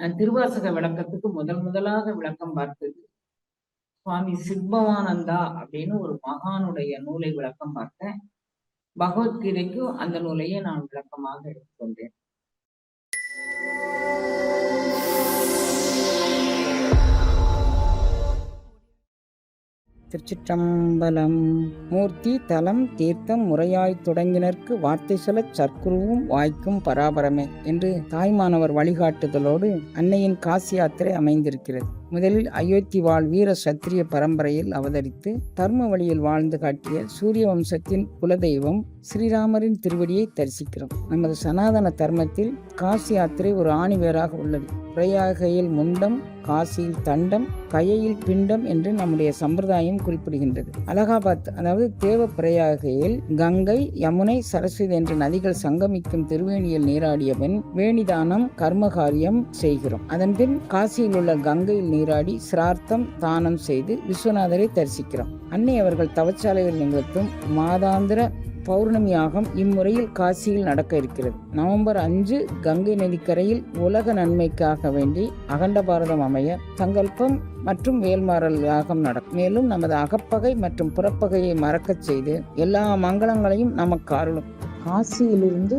நான் திருவாசக விளக்கத்துக்கு முதல் முதலாக விளக்கம் பார்த்தது. சுவாமி சித்பவானந்தா அப்படின்னு ஒரு மகானுடைய நூலை விளக்கம் பார்த்தேன். பகவத்கீதைக்கும் அந்த நூலையே நான் விளக்கமாக எடுத்துக்கொண்டேன். திருச்சிற்றம்பலம். மூர்த்தி தலம் தீர்த்தம் முறையாய் தொடங்கினர்க்கு வார்த்தை சொல்ல சற்குருவும் வாய்க்கும் பராபரமே என்று தாய்மானவர் வழிகாட்டுதலோடு அன்னையின் காசி யாத்திரை அமைந்திருக்கிறது. முதலில் அயோத்தி வாழ் வீர சத்திரிய பரம்பரையில் அவதரித்து தர்ம வழியில் வாழ்ந்து காட்டிய சூரிய வம்சத்தின் குலதெய்வம் ஸ்ரீராமரின் திருவடியை தரிசிக்கிறோம். நமது சனாதன தர்மத்தில் காசி யாத்திரை ஒரு ஆணிவேராக உள்ளது. பிரயாகையில் முண்டம் காசியில் தண்டம் கையில் பிண்டம் என்று நம்முடைய சம்பிரதாயம் குறிப்பிடுகின்றது. அலகாபாத் அதாவது தேவ பிரயாகையில் கங்கை யமுனை சரஸ்வதி என்ற நதிகள் சங்கமிக்கும் திருவேணியில் நீராடிய பின் வேணிதானம் கர்மகாரியம் செய்கிறோம். அதன்பின் காசியில் உள்ள கங்கையில் நீராடி சிரார்த்தம் தானம் செய்து விஸ்வநாதரை தரிசிக்கிறோம். அன்னை அவர்கள் தவச்சாலையில் நிகழ்த்தும் மாதாந்திர பௌர்ணமி யாகம் இம்முறையில் காசியில் நடக்க இருக்கிறது. நவம்பர் அஞ்சு கங்கை நதிக்கரையில் உலக நன்மைக்காக வேண்டி அகண்ட பாரதம் அமைய சங்கல்பம் மற்றும் வேல்மாறல் யாகம் நடக்கும் மேலும் நமது அகப்பகை மற்றும் புறப்பகையை மறக்கச் செய்து எல்லா மங்களங்களையும் நமக்கு அருளும். காசியிலிருந்து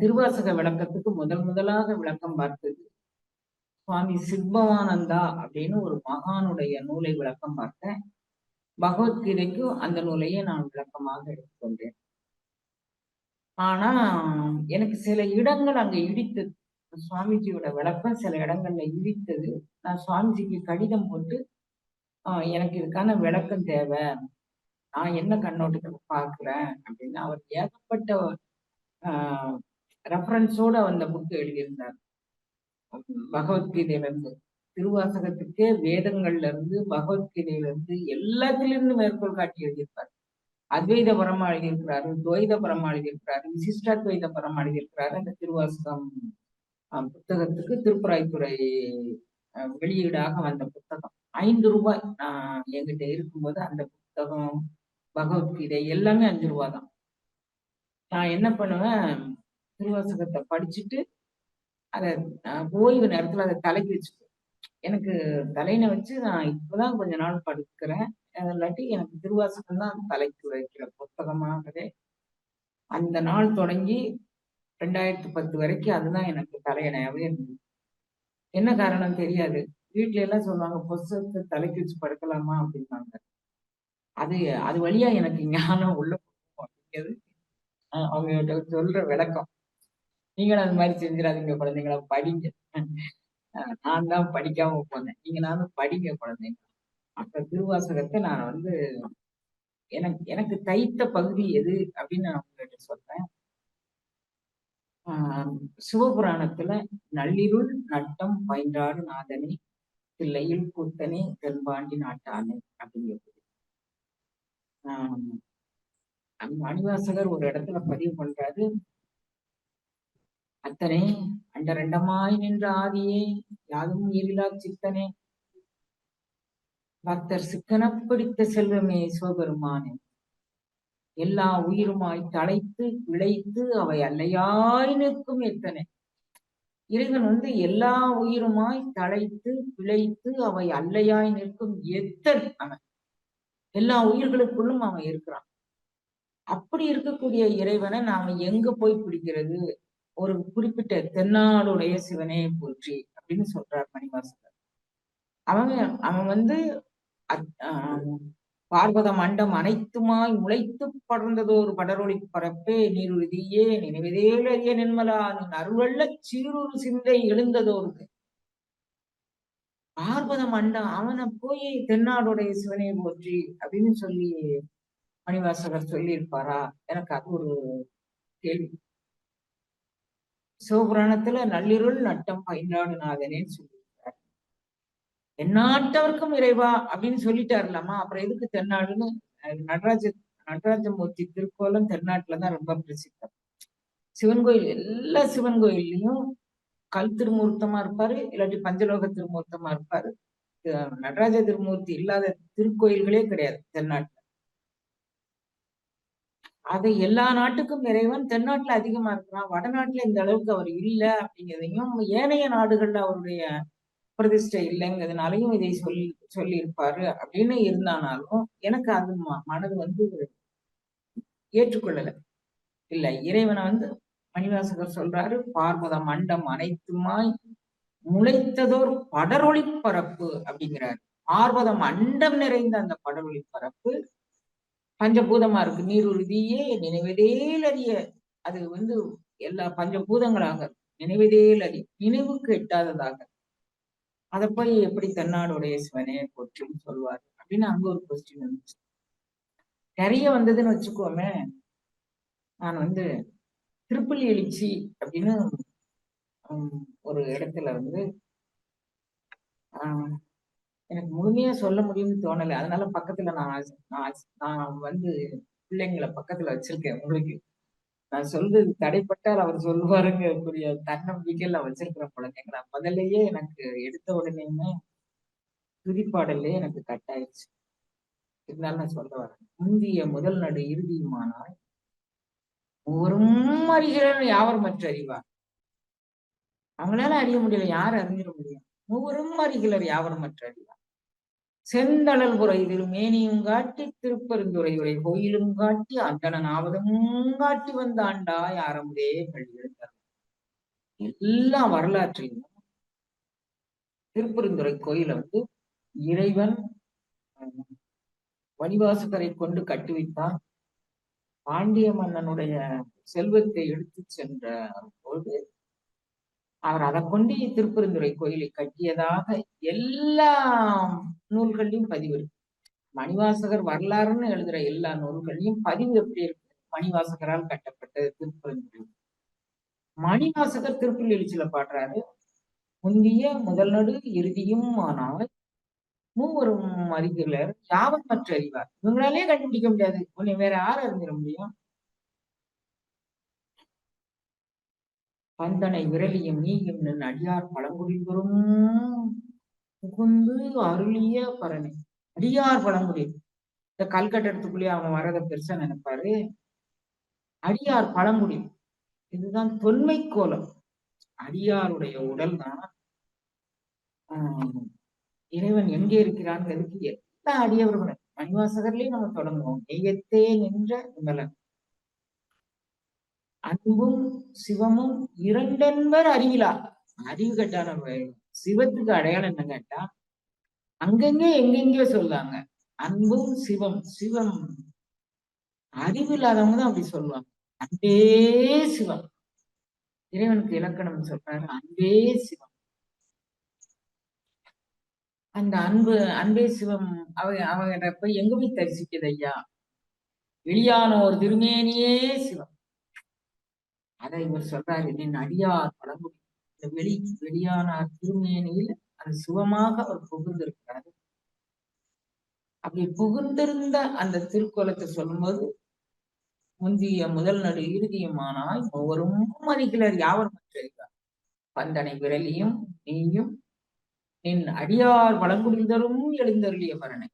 திருவாசக விளக்கத்துக்கு முதல் முதலாக விளக்கம் பார்த்தது. சுவாமி சித்பவானந்தா அப்படின்னு ஒரு மகானுடைய நூலை விளக்கம் பார்த்தேன். பகவத்கீதைக்கு அந்த நூலையே நான் விளக்கமாக எடுத்துக்கொண்டேன். ஆனா எனக்கு சில இடங்கள் அங்க இடித்தது. சுவாமிஜியோட விளக்கம் சில இடங்கள்ல இடித்தது. நான் சுவாமிஜிக்கு கடிதம் போட்டு எனக்கு இதுக்கான விளக்கம் தேவை. நான் என்ன கண்ணோட்டத்தை பாக்குறேன் அப்படின்னு அவர் ஏகப்பட்ட ஆஹ் ரெஃபரன்ஸோட அந்த புக்கு எழுதியிருந்தார். பகவத்கீதையில இருந்து திருவாசகத்துக்கே வேதங்கள்ல இருந்து பகவத்கீதையில இருந்து எல்லாத்திலிருந்து மேற்கோள் காட்டி எழுதியிருப்பார். அத்வைத பரமா எழுதியிருக்கிறாரு துவைத பரமா எழுதியிருக்கிறாரு விசிஷ்டாத்வைத பரமா எழுதியிருக்கிறாரு. அந்த திருவாசகம் புத்தகத்துக்கு திருப்புராய்த்துறை வெளியீடாக வந்த புத்தகம். ஐந்து ரூபாய். நான் என்கிட்ட இருக்கும்போது அந்த புத்தகம் பகவத்கீதை எல்லாமே அஞ்சு ரூபா தான் நான் என்ன பண்ணுவேன்? திருவாசகத்தை படிச்சுட்டு அதை ஓய்வு நேரத்துல அதை தலைக்கு வச்சுக்குவேன் எனக்கு தலையில வச்சு நான் இப்பதான் கொஞ்ச நாள் படுக்கிறேன். இல்லாட்டி எனக்கு திருவாசகம் தான் தலைக்கு வைக்கிற புத்தகமாகவே அந்த நாள் தொடங்கி ரெண்டாயிரத்தி பத்து வரைக்கும் அதுதான் எனக்கு தலையணையாவே இருந்தது. என்ன காரணம் தெரியாது. வீட்டுல எல்லாம் சொல்லுவாங்க புஸ்தகத்தை தலைக்கு வச்சு படுக்கலாமா? அப்படின்னாங்க அது அது வழியா எனக்கு ஞானம் உள்ள அப்படிங்கிறது அவங்க சொல்ற விளக்கம். நீங்களும் அது மாதிரி செஞ்சிடாதீங்க குழந்தைங்களா படிங்க. நான் தான் படிக்காம போனேன். நீங்க நானும் படிங்க குழந்தைங்க. அப்ப திருவாசகத்தை நான் வந்து எனக்கு எனக்கு தைத்த பகுதி எது அப்படின்னு நான் உங்ககிட்ட சொல்றேன். சிவபுராணத்துல நள்ளிருள் நட்டம் பயின்றாடு நாதனே தில்லையில் கூத்தனே தென்பாண்டி நாட்டானே அப்படிங்கிறது. மணிவாசகர் ஒரு இடத்துல பதிவு பண்றாரு. அத்தனை அண்டரண்டமாய் நின்ற ஆதியே யாதும் எரிலா சித்தனே. பக்தர் சிக்கன பிடித்த செல்வமே சிவபெருமானே. எல்லா உயிருமாய் தலைத்து விளைத்து அவை அல்லையாய் நிற்கும் எத்தனை. இறைவன் வந்து எல்லா உயிருமாய் தழைத்து பிழைத்து அவை அல்லையாய் நிற்கும் எத்தன் அவன். எல்லா உயிர்களுக்குள்ளும் அவன் இருக்கிறான். அப்படி இருக்கக்கூடிய இறைவனை நாம எங்க போய் பிடிக்கிறது? ஒரு குறிப்பிட்ட தென்னாடுடைய சிவனே போற்றி அப்படின்னு சொல்றார் மணிவாசகர். அவன் அவன் வந்து அத்- ஆஹ் பார்வத மண்டம் அனைத்துமாய் முளைத்து படர்ந்ததோர் படரொளி பரப்பே நீருதியே நினைவதேலறிய நின்மலா நின் அருளல்ல சீருரு சிந்தை எழுந்ததோருக்கு. பார்வத மண்டம் அவனை போய் தென்னாடுடைய சிவனை போற்றி அப்படின்னு சொல்லி மணிவாசகர் சொல்லியிருப்பாரா? எனக்கு அது ஒரு கேள்வி. சிவபுராணத்துல நள்ளிருள் நட்டம் பயின்றாடு நாதனேன்னு சொல்லி. தென்னாட்டவர்க்கும் இறைவா அப்படின்னு சொல்லிட்டாருலாமா அப்புறம் எதுக்கு தென்னாடுன்னு? நடராஜ நடராஜமூர்த்தி திருக்கோலம் தென்னாட்டுலதான் ரொம்ப பிரசித்தம். சிவன் கோயில் எல்லா சிவன் கோயில்லையும் கல் திருமூர்த்தமா இருப்பாரு. இல்லாட்டி பஞ்சலோக திருமூர்த்தமா இருப்பாரு. நடராஜ திருமூர்த்தி இல்லாத திருக்கோயில்களே கிடையாது தென்னாட்டுல. அது எல்லா நாட்டுக்கும் இறைவன் தென்னாட்டுல அதிகமா இருக்கிறான். வடநாட்டுல இந்த அளவுக்கு அவர் இல்ல அப்படிங்கிறதையும் ஏனைய நாடுகள்ல அவருடைய பிரதிஷ்டை இல்லைங்கிறதுனாலையும் இதை சொல்லி சொல்லி இருப்பாரு அப்படின்னு இருந்தானாலும் எனக்கு அது ம- மனது வந்து ஏற்றுக்கொள்ளலை. இல்ல இறைவனை வந்து மணிவாசகர் சொல்றாரு பார்வத மண்டம் அனைத்துமாய் முளைத்ததோர் படரொளி பரப்பு அப்படிங்கிறாரு. பார்வத மண்டம் நிறைந்த அந்த படரொளி பரப்பு பஞ்சபூதமா இருக்கு. நீருறுதியே நினைவதேல் அறிய அது வந்து எல்லா பஞ்சபூதங்களாக நினைவதேல் அறி நினைவுக்கு எட்டாததாக. அதை போய் எப்படி தென்னாடுடைய சிவனே போற்றும் சொல்வார் அப்படின்னு அங்க ஒரு கொஸ்டின் வந்துச்சு நிறைய வந்ததுன்னு வச்சுக்கோமே நான் வந்து திருப்பள்ளி எழுச்சி அப்படின்னு ஒரு இடத்துல வந்து எனக்கு முழுமையா சொல்ல முடியும்னு தோணலை. அதனால பக்கத்துல நான் நான் நான் வந்து பிள்ளைங்களை பக்கத்துல வச்சிருக்கேன் உங்களுக்கு. நான் சொல்றது தடைப்பட்டால் அவர் சொல்லுவாருங்க கூடிய தன்னம்பிக்கையில வச்சிருக்கிறேன் நான் முதல்லயே எனக்கு எடுத்த உடனேயுமே துதிப்பாடல்லே எனக்கு கட் ஆயிடுச்சு இருந்தாலும் நான் சொல்ல வரேன். முந்திய முதல் நடு இறுதியுமானால் ஒரும் அறிகிறன் யாவர் மற்ற அறிவார்? அவங்களால அறிய முடியல யார் அறிஞ்சிட முடியும்? ஒவ்வொரும் அறிகிறர் யாவர் மற்ற அறிவார்? செந்தளல் உரை திருமேனியும் காட்டி திருப்பெருந்துறை உரை கோயிலும் காட்டி அந்தணன் ஆவதும் காட்டி வந்த ஆண்டாய் ஆரம்பே கல்வி எழுந்தார் எல்லா வரலாற்றிலும் திருப்பெருந்துறை கோயிலை வந்து இறைவன் அஹ், கொண்டு கொண்டு கட்டுவித்தான் பாண்டிய மன்னனுடைய செல்வத்தை எடுத்து சென்ற பொழுது அவர் அதை கொண்டு திருப்பெருந்துறை கோயிலை கட்டியதாக எல்லா நூல்கள்லையும் பதிவு இருக்கு. மணிவாசகர் வரலாறுன்னு எழுதுற எல்லா நூல்கள்லயும் பதிவு எப்படி இருக்கு? மணிவாசகரால் கட்டப்பட்டது திருப்பெருந்துறை. மணிவாசகர் திருப்பள்ளி எழுச்சியில பாடுறாரு முந்திய முதல் நடு இறுதியும் ஆனால் மூவரும் அறிகிறர் யாவன் மற்ற அறிவார் இவங்களாலே கண்டுபிடிக்க முடியாது. உன்னை வேற யார் அறிஞ்சிட முடியும்? பந்தனை விரலியும் நீயும் நின் அடியார் பழங்குடிந்தோறும் புகுந்து அருளிய பரணை அடியார் பழங்குடி. இந்த கல்கட்டத்துக்குள்ளேயே அவன் வரத பெருசா நினைப்பாரு. அடியார் பழங்குடி. இதுதான் தொன்மை கோலம். அடியாருடைய உடல் தான் ஆஹ் இறைவன் எங்கே இருக்கிறான் எல்லா அடியவர்களும் மணிவாசகர்லயும் நம்ம தொடங்குவோம். நெய்யத்தே நின்ற விமலன் அன்பும் சிவமும் இரண்டென்பர் அறிவிலா. அறிவு கட்டான சிவத்துக்கு அடையாளம் என்ன கேட்டா அங்கங்கே எங்கெங்கயோ சொல்லுவாங்க. அன்பும் சிவம் சிவம். அறிவு இல்லாதவங்க தான் அப்படி சொல்லுவாங்க. அன்பே சிவம். இறைவனுக்கு இலக்கணம் சொல்றாரு. அன்பே சிவம். அந்த அன்பு அன்பே சிவம் அவ அவங்க போய் எங்க போய் தரிசிக்கிறது ஐயா? வெளியானோர் திருமேனியே சிவம். அதை இவர் சொல்றாரு நின் அடியார் பழங்குடி இந்த வெளி வெளியானார் திருமேனியில் அது சுகமாக அவர் புகுந்திருக்கிறாரு. அப்படி புகுந்திருந்த அந்த திருக்கோலத்தை சொல்லும்போது முந்திய முதல் நடு இறுதியுமானால் ஒவ்வொரும் அறிகிறார் யாவர் மற்றார் பந்தனை விரலியும் நீயும் நின் அடியார் வளங்குடிந்தரும் எழுந்தருளிய பரணை.